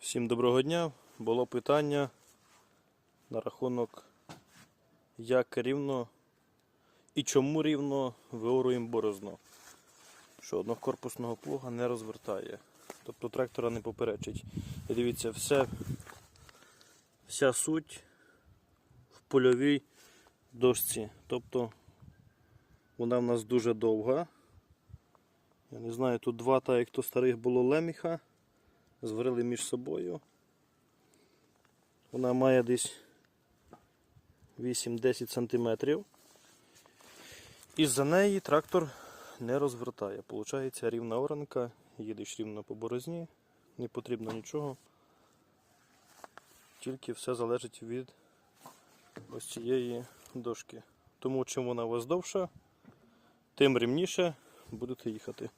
Всім доброго дня. Було питання на рахунок, як рівно і чому рівно виоруємо борозно. Що однокорпусного плуга не розвертає. Тобто трактора не поперечить. І дивіться, все, вся суть в польовій дошці. Тобто вона в нас дуже довга. Я не знаю, тут два, так як то старих було леміха зварили між собою. Вона має десь 8-10 см. І за неї трактор не розвертає. Получається рівна оранка, їдеш рівно по борозні, не потрібно нічого. Тільки все залежить від ось цієї дошки. Тому чим вона у вас довша, тим рівніше будете їхати.